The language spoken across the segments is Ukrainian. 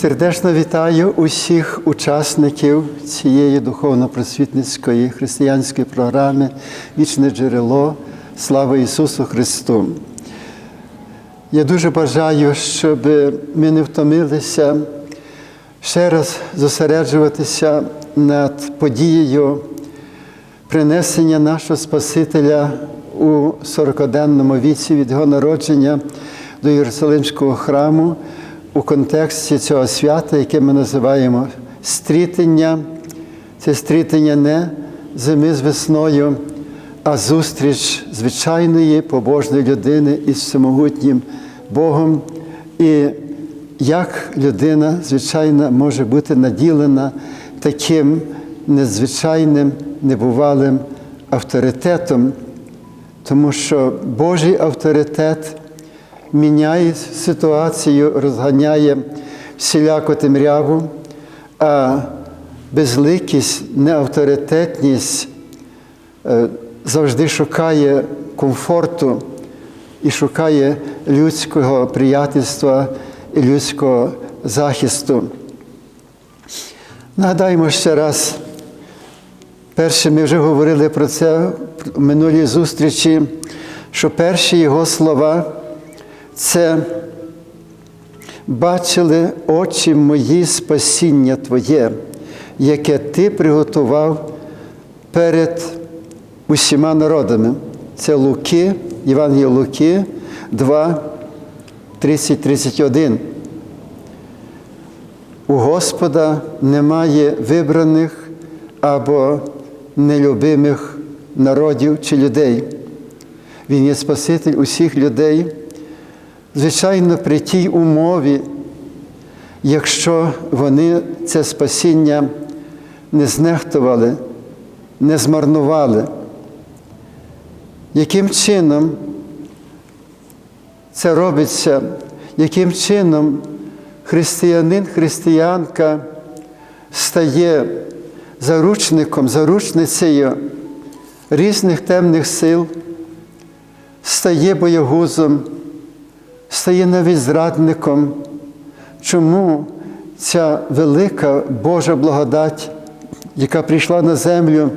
Сердечно вітаю усіх учасників цієї духовно-просвітницької християнської програми Вічне джерело. Слава Ісусу Христу! Я дуже бажаю, щоб ми не втомилися ще раз зосереджуватися над подією принесення нашого Спасителя у 40-денному віці від його народження до Єрусалимського храму у контексті цього свята, яке ми називаємо стрітення. Це стрітення не зими з весною, а зустріч звичайної побожної людини із всемогутнім Богом. І як людина, звичайно, може бути наділена таким незвичайним, небувалим авторитетом, тому що Божий авторитет міняє ситуацію, розганяє всіляку темряву, а безликість, неавторитетність е, завжди шукає комфорту і шукає людського приятельства і людського захисту. Нагадаємо ще раз, перше ми вже говорили про це в минулій зустрічі, що перші його слова це бачили очі мої спасіння Твоє, яке Ти приготував перед усіма народами. Це Луки, Євангелія Луки 2, 30, 31. У Господа немає вибраних або нелюбимих народів чи людей. Він є Спаситель усіх людей. Звичайно, при тій умові, якщо вони це спасіння не знехтували, не змарнували, яким чином це робиться, яким чином християнин, християнка стає заручником, заручницею різних темних сил, стає боягузом, стає навіть зрадником. Чому ця велика Божа благодать, яка прийшла на землю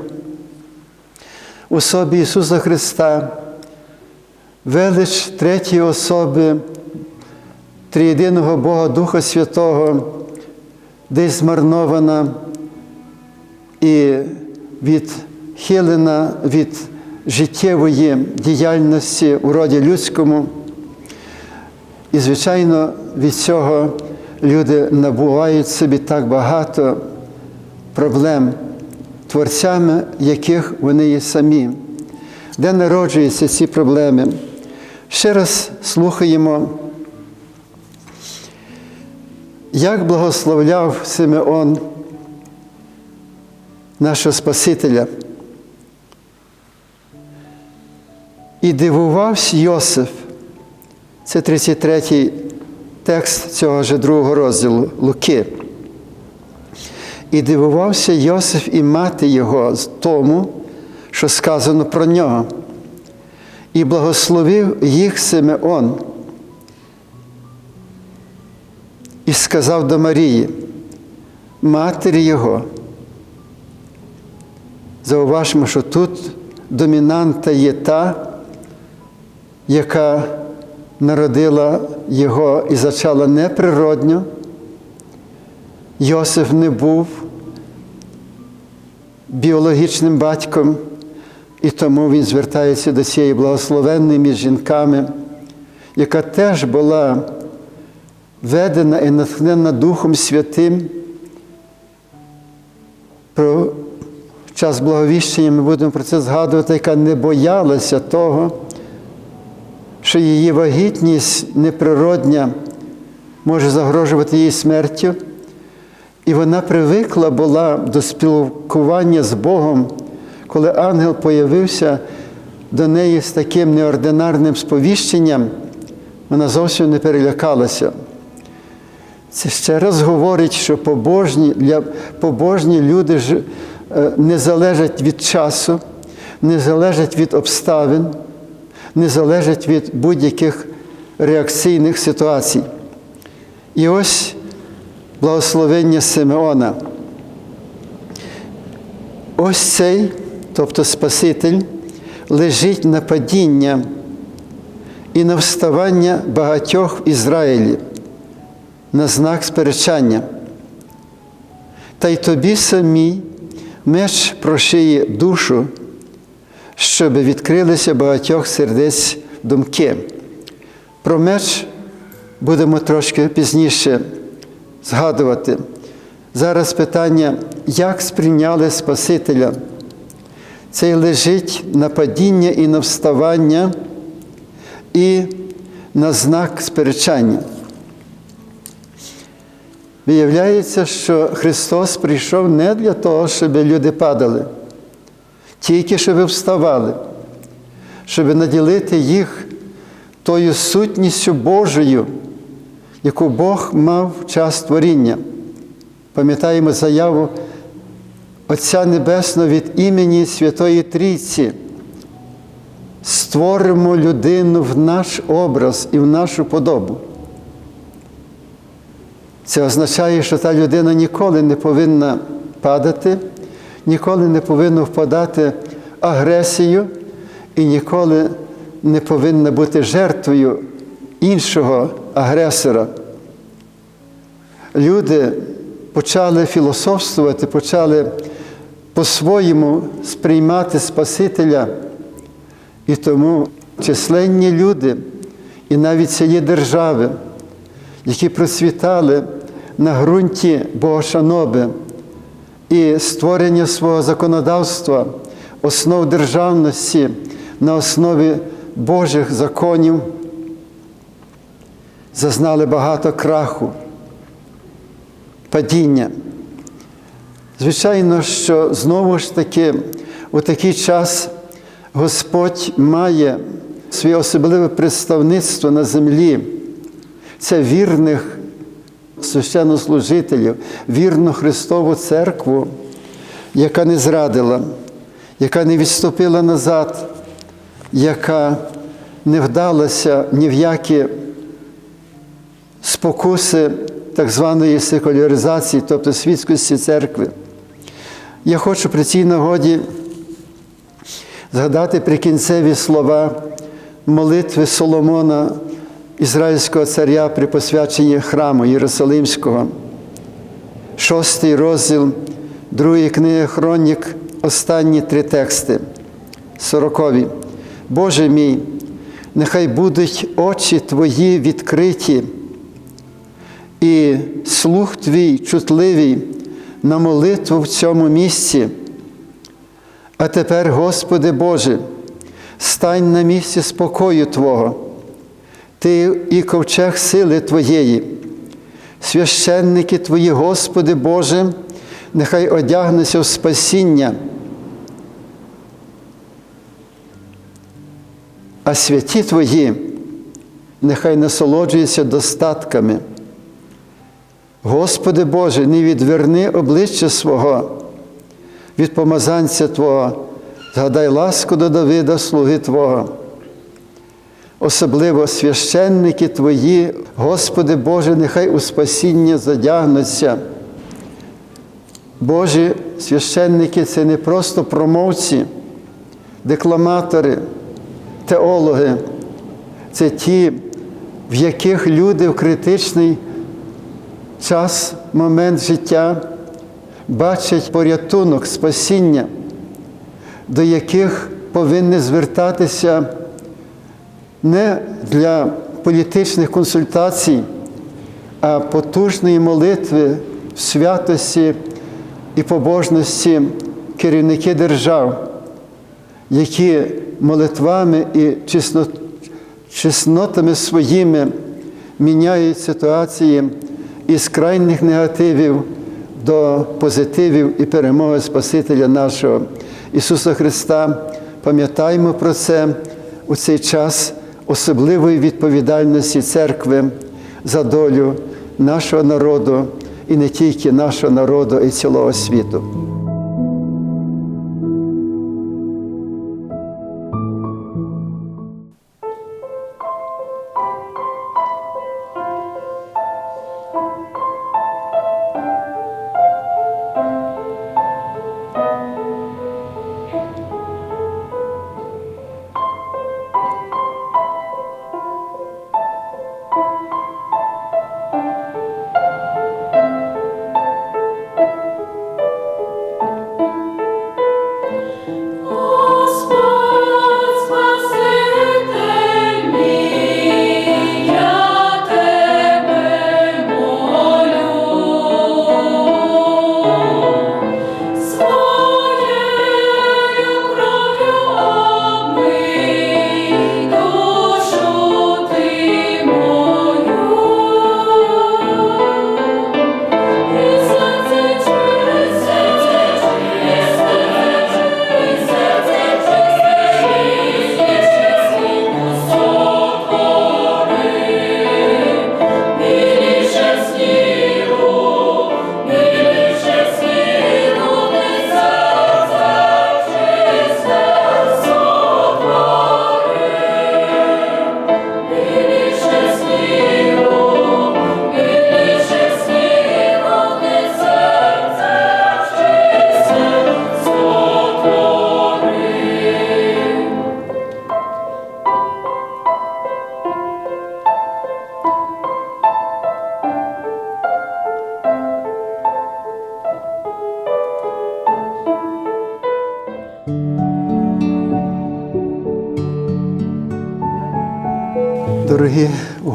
у особі Ісуса Христа, велич третьої особи Трієдиного Бога Духа Святого, десь змарнована і відхилена від життєвої діяльності у роді людському. І, звичайно, від цього люди набувають собі так багато проблем, творцями яких вони є самі. Де народжуються ці проблеми? Ще раз слухаємо, як благословляв Симеон нашого Спасителя. І дивувався Йосиф. Це 33-й текст цього ж другого розділу Луки. І дивувався Йосиф і мати його з тому, що сказано про нього. І благословив їх Симеон. І сказав до Марії, матері його. Зауважмо, що тут домінанта є та, яка народила його і зачала неприродньо. Йосиф не був біологічним батьком, і тому він звертається до цієї благословенної між жінками, яка теж була ведена і натхнена Духом Святим. Про час благовіщення ми будемо про це згадувати, яка не боялася того, що її вагітність неприродня може загрожувати їй смертю. І вона привикла була до спілкування з Богом, коли ангел появився до неї з таким неординарним сповіщенням, вона зовсім не перелякалася. Це ще раз говорить, що побожні, для, побожні люди ж, е, не залежать від часу, не залежать від обставин, не залежать від будь-яких реакційних ситуацій. І ось благословення Симеона. Ось цей, тобто Спаситель, лежить на падіння і на вставання багатьох в Ізраїлі на знак сперечання. Та й тобі самій меч прошиє душу, щоб відкрилися багатьох сердець думки. Про меч будемо трошки пізніше згадувати. Зараз питання, як сприйняли Спасителя? Цей лежить на падіння і на вставання, і на знак сперечання. Виявляється, що Христос прийшов не для того, щоб люди падали, тільки щоб вставали, щоб наділити їх тою сутністю Божою, яку Бог мав в час творіння. Пам'ятаємо заяву Отця Небесного від імені Святої Трійці. Створимо людину в наш образ і в нашу подобу. Це означає, що та людина ніколи не повинна падати, ніколи не повинна впадати агресію і ніколи не повинна бути жертвою іншого агресора. Люди почали філософствувати, почали по-своєму сприймати Спасителя. І тому численні люди, і навіть цілі держави, які процвітали на ґрунті Богошаноби і створення свого законодавства, основ державності на основі Божих законів, зазнали багато краху, падіння. Звичайно, що знову ж таки у такий час Господь має своє особливе представництво на землі. Це вірних священнослужителів, вірну Христову церкву, яка не зрадила, яка не відступила назад, яка не вдалася ні в які спокуси так званої секуляризації, тобто світськості церкви. Я хочу при цій нагоді згадати прикінцеві слова молитви Соломона, ізраїльського царя при посвяченні храму Єрусалимського, шостий розділ другої книги Хронік, останні три тексти, сорокові. Боже мій, нехай будуть очі Твої відкриті, і слух Твій чутливий на молитву в цьому місці. А тепер, Господи Боже, стань на місці спокою Твого, Ти і ковчег сили Твоєї, священники Твої, Господи Боже, нехай одягнуться в спасіння, а святі Твої нехай насолоджуються достатками. Господи Боже, не відверни обличчя свого від помазанця Твого, згадай ласку до Давида, слуги Твого. Особливо священники Твої, Господи Боже, нехай у спасіння задягнуться. Божі священники це не просто промовці, декламатори, теологи, це ті, в яких люди в критичний час, момент життя бачать порятунок, спасіння, до яких повинні звертатися не для політичних консультацій, а потужної молитви в святості і побожності керівники держав, які молитвами і чеснотами своїми міняють ситуації із крайніх негативів до позитивів і перемоги Спасителя нашого Ісуса Христа. Пам'ятаємо про це у цей час особливої відповідальності церкви за долю нашого народу і не тільки нашого народу, і цілого світу.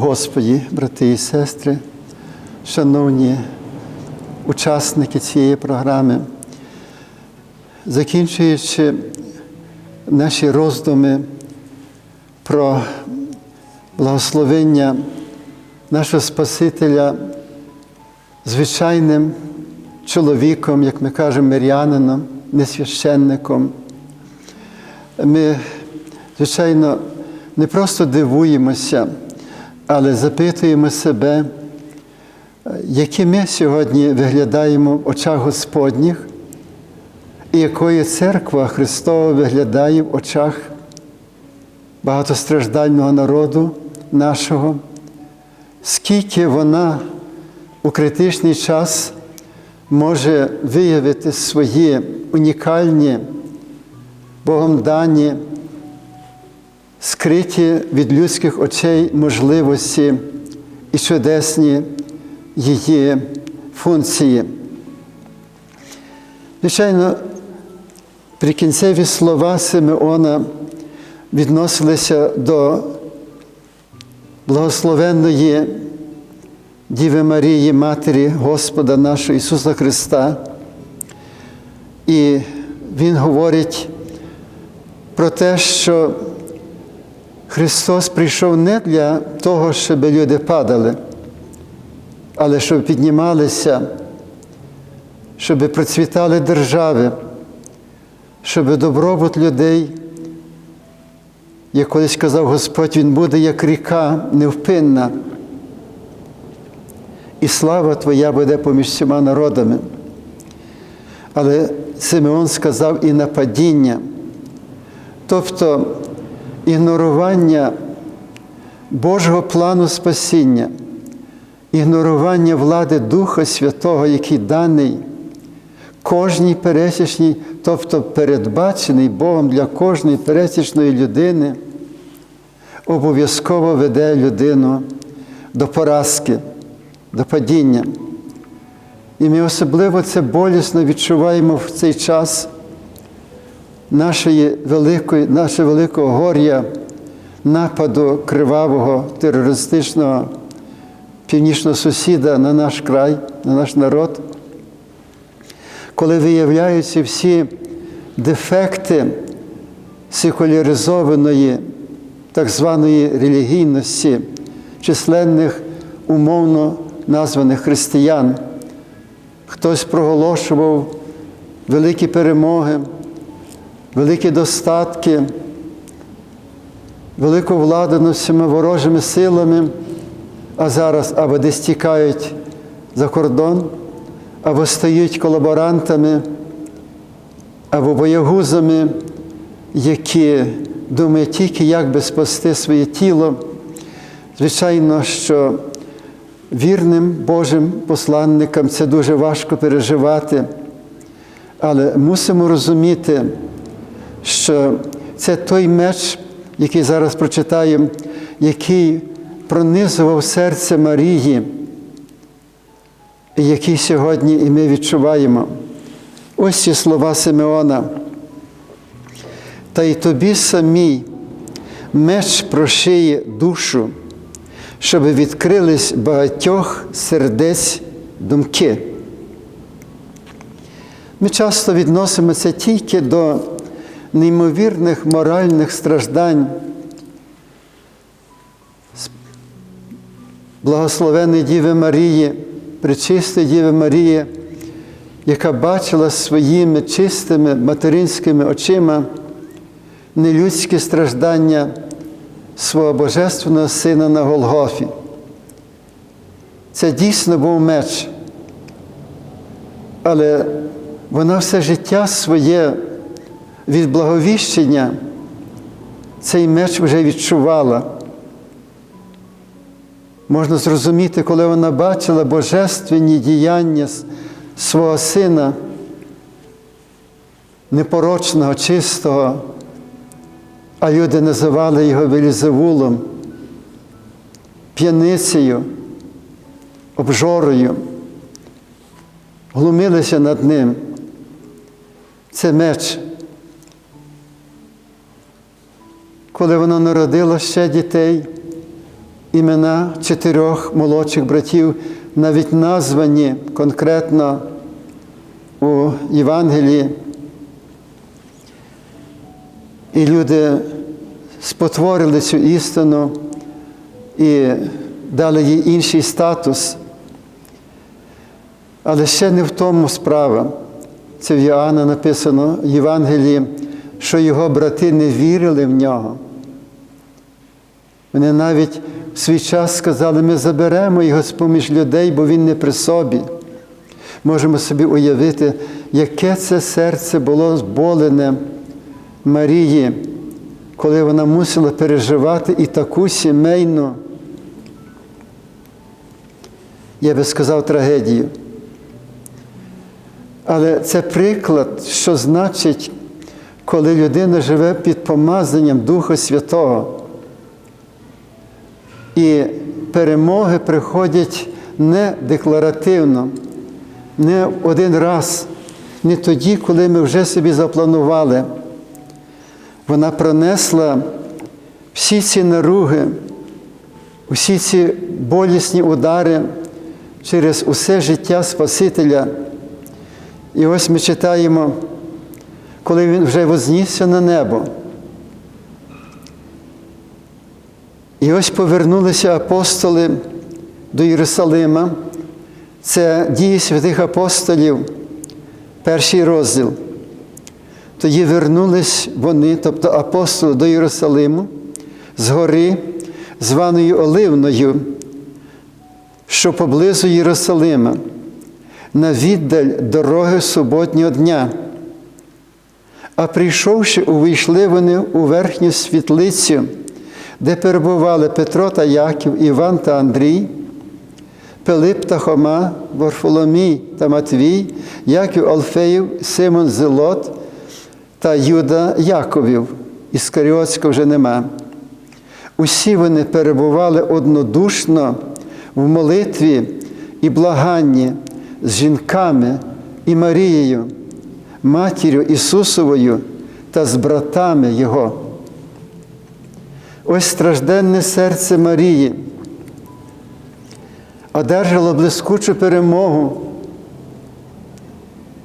Господі, брати і сестри, шановні учасники цієї програми, закінчуючи наші роздуми про благословення нашого Спасителя звичайним чоловіком, як ми кажемо, мирянином, не священником, ми, звичайно, не просто дивуємося, але запитуємо себе, які ми сьогодні виглядаємо в очах Господніх, і якою церква Христова виглядає в очах багатостраждального народу нашого, скільки вона у критичний час може виявити свої унікальні, Богом дані, скриті від людських очей можливості і чудесні її функції. Звичайно, прикінцеві слова Симеона відносилися до благословенної Діви Марії, Матері Господа нашого Ісуса Христа. І Він говорить про те, що Христос прийшов не для того, щоб люди падали, але щоб піднімалися, щоб процвітали держави, щоб добробут людей, як колись казав Господь, Він буде як ріка невпинна. І слава Твоя буде поміж всіма народами. Але Симеон сказав і нападіння, тобто ігнорування Божого плану спасіння, ігнорування влади Духа Святого, який даний кожній пересічній, тобто передбачений Богом для кожної пересічної людини, обов'язково веде людину до поразки, до падіння. І ми особливо це болісно відчуваємо в цей час нашої великої, нашого великого горя, нападу кривавого терористичного північного сусіда на наш край, на наш народ, коли виявляються всі дефекти секуляризованої так званої релігійності, численних умовно названих християн. Хтось проголошував великі перемоги, великі достатки, велику владу над всіма ворожими силами, а зараз або десь тікають за кордон, або стають колаборантами, або боягузами, які думають тільки, як би спасти своє тіло. Звичайно, що вірним Божим посланникам це дуже важко переживати, але мусимо розуміти, що це той меч, який зараз прочитаємо, який пронизував серце Марії, який сьогодні і ми відчуваємо. Ось ці слова Симеона. Та й тобі самій меч прошиє душу, щоб відкрились багатьох сердець думки. Ми часто відносимося тільки до неймовірних моральних страждань, благословеної Діви Марії, пречистої Діви Марії, яка бачила своїми чистими материнськими очима нелюдські страждання свого Божественного Сина на Голгофі. Це дійсно був меч. Але вона все життя своє від благовіщення цей меч вже відчувала. Можна зрозуміти, коли вона бачила божественні діяння свого сина, непорочного, чистого, а люди називали його Велізевулом, п'яницею, обжорою, глумилися над ним. Це меч. Коли вона народила ще дітей, імена чотирьох молодших братів навіть названі конкретно у Євангелії. І люди спотворили цю істину і дали їй інший статус. Але ще не в тому справа. Це в Йоанна написано в Євангелії, що його брати не вірили в нього. Вони навіть в свій час сказали, ми заберемо його з поміж людей, бо він не при собі. Можемо собі уявити, яке це серце було зболене Марії, коли вона мусила переживати і таку сімейну, я би сказав, трагедію. Але це приклад, що значить, коли людина живе під помазанням Духа Святого. І перемоги приходять не декларативно, не один раз, не тоді, коли ми вже собі запланували. Вона пронесла всі ці наруги, усі ці болісні удари через усе життя Спасителя. І ось ми читаємо, коли він вже вознісся на небо. І ось повернулися апостоли до Єрусалима. Це дії святих апостолів, перший розділ. Тоді вернулись вони, тобто апостоли до Єрусалиму, з гори, званою Оливною, що поблизу Єрусалима, на віддаль дороги суботнього дня. А прийшовши, увійшли вони у верхню світлицю, де перебували Петро та Яків, Іван та Андрій, Пилип та Хома, Варфоломій та Матвій, Яків Алфеїв, Симон Зелот та Юда Яковів. Іскаріотського вже нема. Усі вони перебували однодушно в молитві і благанні з жінками і Марією, матір'ю Ісусовою та з братами Його. Ось стражденне серце Марії одержало блискучу перемогу.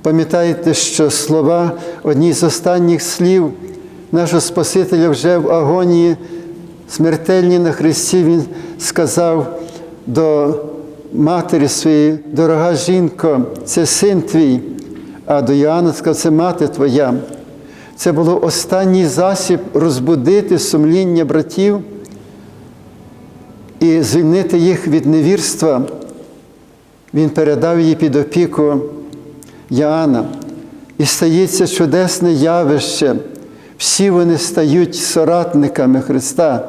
Пам'ятаєте, що слова одні з останніх слів нашого Спасителя вже в агонії смертельній на Христі, Він сказав до матері своєї, дорога жінко, це син твій, а до Іоанна сказав, це мати твоя. Це було останній засіб розбудити сумління братів і звільнити їх від невірства. Він передав її під опіку Яана. І стається чудесне явище. Всі вони стають соратниками Христа.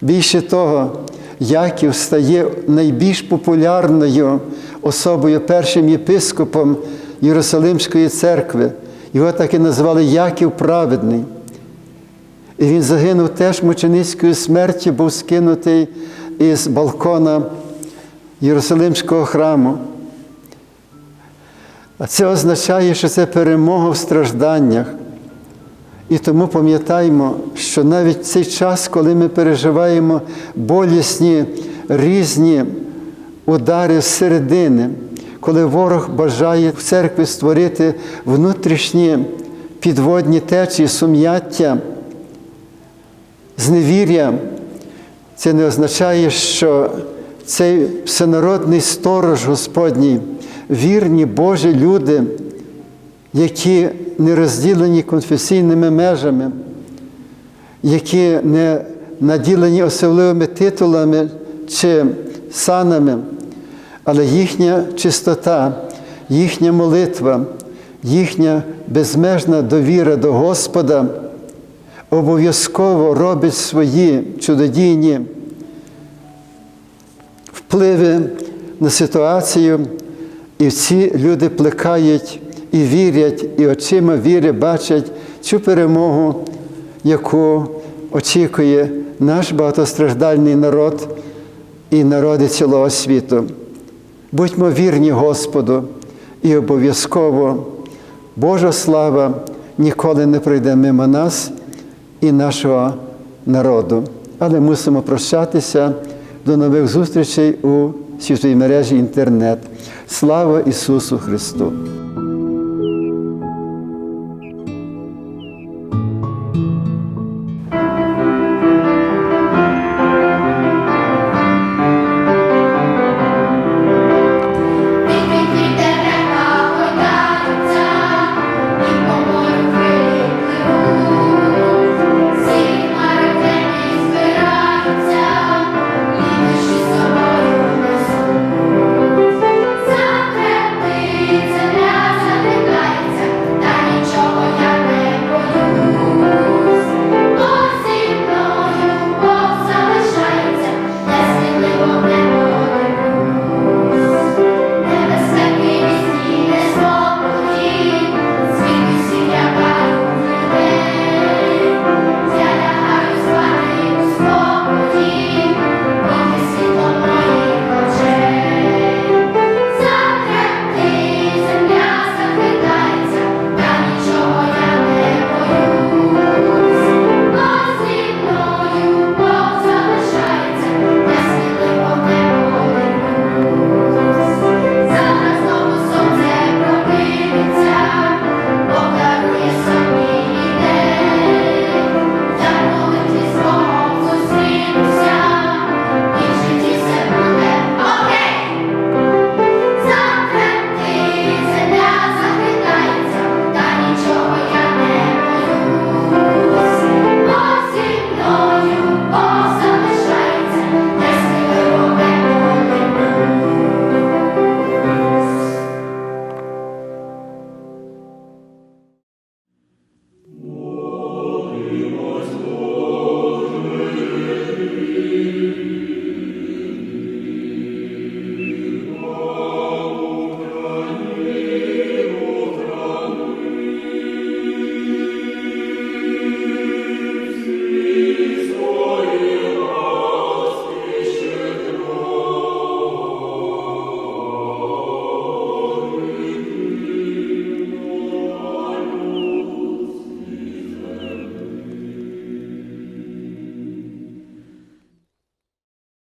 Більше того, Яків стає найбільш популярною особою першим єпископом Єрусалимської церкви. Його так і назвали Яків Праведний. І він загинув теж мученицькою смертю, був скинутий із балкона Єрусалимського храму. А це означає, що це перемога в стражданнях. І тому пам'ятаємо, що навіть в цей час, коли ми переживаємо болісні різні удари зсередини, коли ворог бажає в церкві створити внутрішні підводні течії, сум'яття, зневір'я, це не означає, що цей всенародний сторож Господній, вірні Божі люди, які не розділені конфесійними межами, які не наділені особливими титулами чи санами, але їхня чистота, їхня молитва, їхня безмежна довіра до Господа обов'язково робить свої чудодійні впливи на ситуацію, і ці люди плекають і вірять, і очима віри бачать цю перемогу, яку очікує наш багатостраждальний народ і народи цілого світу. Будьмо вірні Господу, і обов'язково Божа слава ніколи не пройде мимо нас і нашого народу. Але мусимо прощатися До нових зустрічей у світовій мережі інтернет. Слава Ісусу Христу!